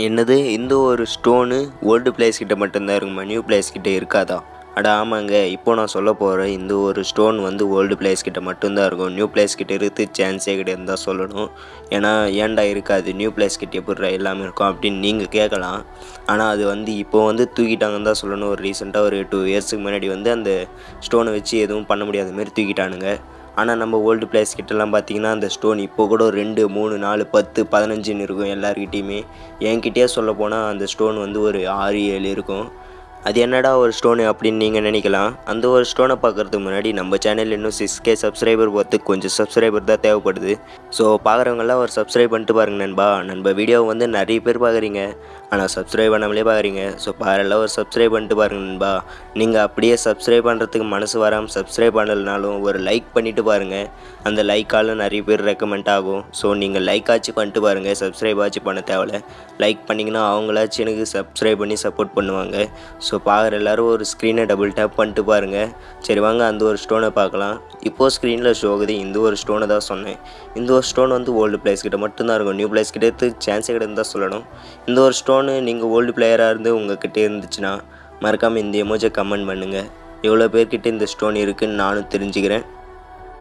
என்னது? இந்த ஒரு ஸ்டோனு ஓல்டு பிளேஸ் கிட்ட மட்டும்தான் இருக்குமா? நியூ பிளேஸ் கிட்ட இருக்காதா? அட ஆமாங்க. இப்போ நான் சொல்ல போகிற இந்த ஒரு ஸ்டோன் வந்து ஓல்டு பிளேஸ் கிட்ட மட்டும்தான் இருக்கும். நியூ பிளேஸ் கிட்ட இருக்கு சான்ஸே கிடையாது தான் சொல்லணும். ஏன்னா ஏன்டா இருக்காது? நியூ பிளேஸ் கிட்ட எப்படி எல்லாமே இருக்கும் அப்படின்னு நீங்கள் கேட்கலாம். ஆனால் அது வந்து இப்போ வந்து தூக்கிட்டாங்கன்னு தான் சொல்லணும். ஒரு ரீசெண்டாக ஒரு டூ இயர்ஸுக்கு முன்னாடி வந்து அந்த ஸ்டோனை வச்சு எதுவும் பண்ண முடியாத மாரி தூக்கிட்டானுங்க. ஆனால் நம்ம ஓல்டு பிளேஸ் கிட்டலாம் பார்த்தீங்கன்னா அந்த ஸ்டோன் இப்போ கூட ரெண்டு மூணு நாலு பத்து பதினஞ்சுன்னு இருக்கும் எல்லாருக்கிட்டேயுமே என்கிட்டயே சொல்ல போனால் அந்த ஸ்டோன் வந்து ஒரு ஆறு ஏழு இருக்கும். அது என்னடா ஒரு ஸ்டோனு அப்படின்னு நீங்கள் நினைக்கலாம். அந்த ஒரு ஸ்டோனை பார்க்குறதுக்கு முன்னாடி நம்ம சேனல் இன்னும் சிக்ஸ் கே சப்ஸ்கிரைபர் பார்த்து கொஞ்சம் சப்ஸ்கிரைபர் தான் தேவைப்படுது. ஸோ பார்க்குறவங்கெல்லாம் ஒரு சப்ஸ்கிரைப் பண்ணிட்டு பாருங்க நண்பா. நண்ப வீடியோவை வந்து நிறைய பேர் பார்க்குறீங்க. ஆனால் சப்ஸ்கிரைப் பண்ணாமலே பார்க்குறீங்க. ஸோ பாரெல்லாம் ஒரு சப்ஸ்கிரைப் பண்ணிட்டு பாருங்க நண்பா. நீங்கள் அப்படியே சப்ஸ்கிரைப் பண்ணுறதுக்கு மனசு வராமல் சப்ஸ்கிரைப் பண்ணலனாலும் ஒரு லைக் பண்ணிவிட்டு பாருங்கள் அந்த லைக்கால் நிறைய பேர் ரெக்கமெண்ட் ஆகும். ஸோ நீங்கள் லைக் ஆச்சு பண்ணிட்டு பாருங்கள் சப்ஸ்கிரைப் ஆச்சு பண்ண தேவையில்ல. லைக் பண்ணிங்கன்னா அவங்களாச்சும் எனக்கு சப்ஸ்கிரைப் பண்ணி சப்போர்ட் பண்ணுவாங்க. ஸோ ஸோ பார்க்குற எல்லோரும் ஒரு ஸ்க்ரீனை டபுள் டேப் பண்ணிட்டு பாருங்கள் சரி வாங்க அந்த ஒரு ஸ்டோனை பார்க்கலாம். இப்போது ஸ்க்ரீனில் ஷோ ஆகுது இந்த ஒரு ஸ்டோனை தான் சொன்னேன். இந்த ஒரு ஸ்டோன் வந்து ஓல்டு பிளேஸ் கிட்ட மட்டும்தான் இருக்கும். நியூ பிளேஸ் கிட்ட எடுத்து சான்ஸே கிடையாது தான் சொல்லணும். இந்த ஒரு ஸ்டோனு நீங்கள் ஓல்டு பிளேயராக இருந்து உங்ககிட்ட இருந்துச்சுன்னா மறக்காமல் இந்த எமோஜை கமெண்ட் பண்ணுங்கள் எவ்வளோ பேர்கிட்ட இந்த ஸ்டோன் இருக்குதுன்னு நானும் தெரிஞ்சுக்கிறேன்.